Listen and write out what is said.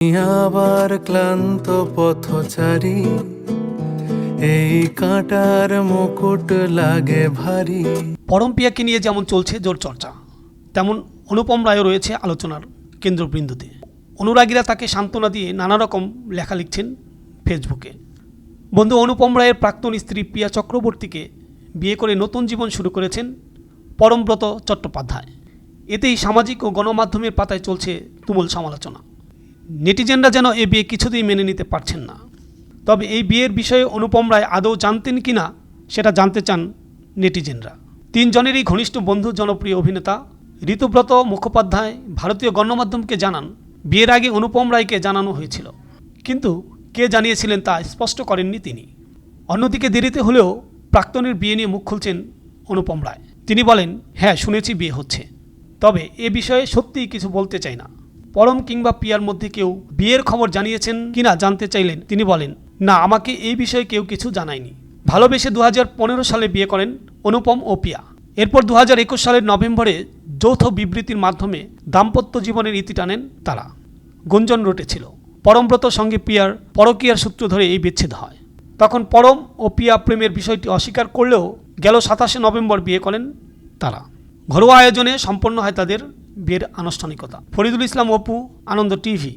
আবার ক্লান্ত পথচারী। এই কাঁটার মুকুট লাগে ভারী। পরমপিয়াকে নিয়ে যেমন চলছে জোর চর্চা, তেমন অনুপম রায়ও রয়েছে আলোচনার কেন্দ্রবৃন্দতে। অনুরাগীরা তাকে সান্ত্বনা দিয়ে নানা রকম লেখা লিখছেন ফেসবুকে। বন্ধু, অনুপম রায়ের প্রাক্তন স্ত্রী প্রিয়া চক্রবর্তীকে বিয়ে করে নতুন জীবন শুরু করেছেন পরমব্রত চট্টোপাধ্যায়। এতেই সামাজিক ও গণমাধ্যমের পাতায় চলছে তুমুল সমালোচনা। নেটিজেনরা যেন এ বিয়ে কিছুতেই মেনে নিতে পারছেন না। তবে এই বিয়ের বিষয়ে অনুপম রায় আদৌ জানতেন কি না, সেটা জানতে চান নেটিজেনরা। তিনজনেরই ঘনিষ্ঠ বন্ধু, জনপ্রিয় অভিনেতা ঋতুব্রত মুখোপাধ্যায় ভারতীয় গণমাধ্যমকে জানান, বিয়ের আগে অনুপম রায়কে জানানো হয়েছিল। কিন্তু কে জানিয়েছিলেন তা স্পষ্ট করেননি তিনি। অন্যদিকে দেরিতে হলেও প্রাক্তনের বিয়ে নিয়ে মুখ খুলছেন অনুপম রায়। তিনি বলেন হ্যাঁ শুনেছি বিয়ে হচ্ছে। তবে এ বিষয়ে সত্যিই কিছু বলতে চাই না। পরম কিংবা পিয়ার মধ্যে কেউ বিয়ের খবর জানিয়েছেন কিনা জানতে চাইলেন, তিনি বলেন, না, আমাকে এই বিষয়ে কেউ কিছু জানায়নি। ভালোবেসে দু হাজার পনেরো সালে বিয়ে করেন অনুপম ও পিয়া। এরপর দু হাজার একুশ সালের নভেম্বরে যৌথ বিবৃতির মাধ্যমে দাম্পত্য জীবনের ইতি টানেন তারা। গুঞ্জন রটেছিল। পরমব্রত সঙ্গে পিয়ার পরকীয়ার সূত্র ধরে এই বিচ্ছেদ হয়। তখন পরম ও পিয়া প্রেমের বিষয়টি অস্বীকার করলেও গেল সাতাশে নভেম্বর বিয়ে করেন তারা। ঘরোয়া আয়োজনে সম্পন্ন হয় তাদের বিয়ের আনুষ্ঠানিকতা। ফরিদুল ইসলাম অপু আনন্দ টিভি।